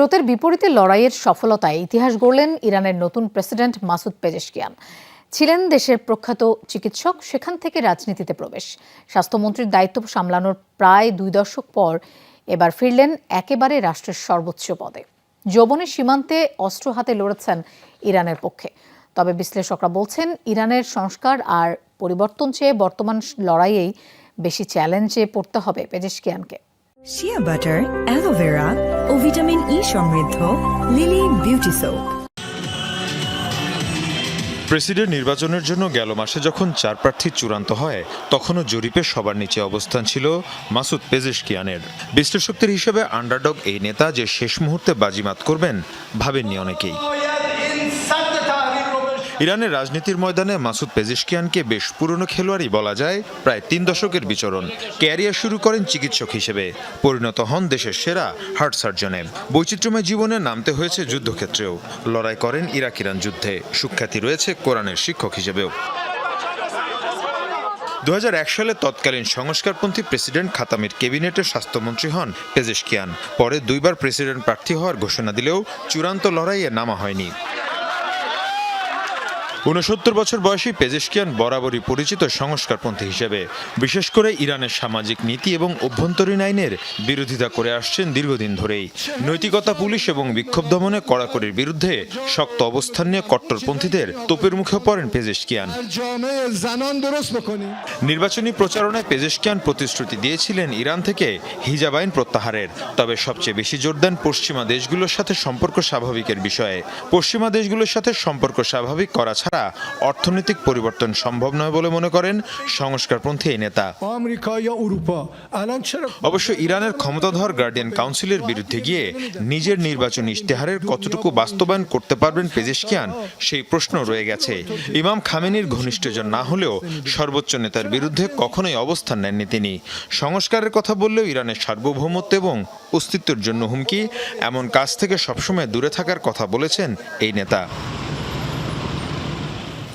স্রোতের বিপরীতে লড়াইয়ের সফলতায় ইতিহাস গড়লেন ইরানের নতুন প্রেসিডেন্ট মাসুদ পেজেশকিয়ান। ছিলেন দেশের প্রখ্যাত চিকিৎসক, সেখান থেকে রাজনীতিতে প্রবেশ। স্বাস্থ্যমন্ত্রীর দায়িত্ব সামলানোর প্রায় দুই দশক পর এবার ফিরলেন একেবারে রাষ্ট্রের সর্বোচ্চ পদে। যৌবনের সীমান্তে অস্ত্র হাতে লড়েছেন ইরানের পক্ষে। তবে বিশ্লেষকরা বলছেন, ইরানের সংস্কার আর পরিবর্তন চেয়ে বর্তমান লড়াইয়েই বেশি চ্যালেঞ্জে পড়তে হবে পেজেশকিয়ানকে। Shea butter aloe vera vitamin E সমৃদ্ধ লিলি বিউটি সোপ প্রেসিডেন্ট নির্বাচনের জন্য গেল মাসে যখন চার প্রার্থী চূড়ান্ত হয়, তখনও জরিপে সবার নিচে অবস্থান ছিল মাসুদ পেজেশকিয়ানের বিশ্লেষকদের হিসেবে আন্ডারডগ এই নেতা যে শেষ মুহূর্তে বাজিমাত করবেন, ভাবেননি অনেকেই। ইরানের রাজনীতির ময়দানে মাসুদ পেজিশকিয়ানকে বেশ পুরনো খেলোয়াড়ই বলা যায়, প্রায় তিন দশকের বিচরণ। ক্যারিয়ার শুরু করেন চিকিৎসক হিসেবে। পরিণত হন দেশের সেরা হার্ট সার্জনে। বৈচিত্র্যময় জীবনে নামতে হয়েছে যুদ্ধক্ষেত্রেও। লড়াই করেন ইরাক ইরান যুদ্ধে। সুখ্যাতি রয়েছে কোরআনের শিক্ষক হিসেবেও। দু হাজার এক সালে তৎকালীন সংস্কারপন্থী প্রেসিডেন্ট খাতামির ক্যাবিনেটের স্বাস্থ্যমন্ত্রী হন পেজেশকিয়ান। পরে দুইবার প্রেসিডেন্ট প্রার্থী হওয়ার ঘোষণা দিলেও চূড়ান্ত লড়াইয়ে নামা হয়নি। উনসত্তর বছর বয়সী পেজেশকিয়ান বরাবরই পরিচিত সংস্কারপন্থী হিসেবে। বিশেষ করে ইরানের সামাজিক নীতি এবং অভ্যন্তরীণ আইনের বিরোধিতা করে আসছেন দীর্ঘদিন ধরেই। নৈতিকতা, পুলিশ এবং বিক্ষোভ দমনে কড়াকড়ির বিরুদ্ধে শক্ত অবস্থান নিয়ে কট্টরপন্থীদের তোপের মুখে পড়েন পেজেশকিয়ান। নির্বাচনী প্রচারণায় পেজেশকিয়ান প্রতিশ্রুতি দিয়েছিলেন ইরান থেকে হিজাব আইন প্রত্যাহারের। তবে সবচেয়ে বেশি জোর দেন পশ্চিমা দেশগুলোর সাথে সম্পর্ক স্বাভাবিকের বিষয়ে। পশ্চিমা দেশগুলোর সাথে সম্পর্ক স্বাভাবিক করা ছাড়া অর্থনৈতিক পরিবর্তন সম্ভব নয় বলে মনে করেন সংস্কারপন্থী এই নেতা। অবশ্য ইরানের ক্ষমতাধর গার্ডিয়ান কাউন্সিলের বিরুদ্ধে গিয়ে নিজের নির্বাচন ইশতেহারের কতটুকু বাস্তবায়ন করতে পারবেন পেজেশকিয়ান সেই প্রশ্ন রয়ে গেছে। ইমাম খামেনির ঘনিষ্ঠজন না হলেও সর্বোচ্চ নেতার বিরুদ্ধে কখনোই অবস্থান নেননি তিনি। সংস্কারের কথা বললেও ইরানের সার্বভৌমত্ব এবং অস্তিত্বের জন্য হুমকি এমন কাজ থেকে সবসময় দূরে থাকার কথা বলেছেন এই নেতা।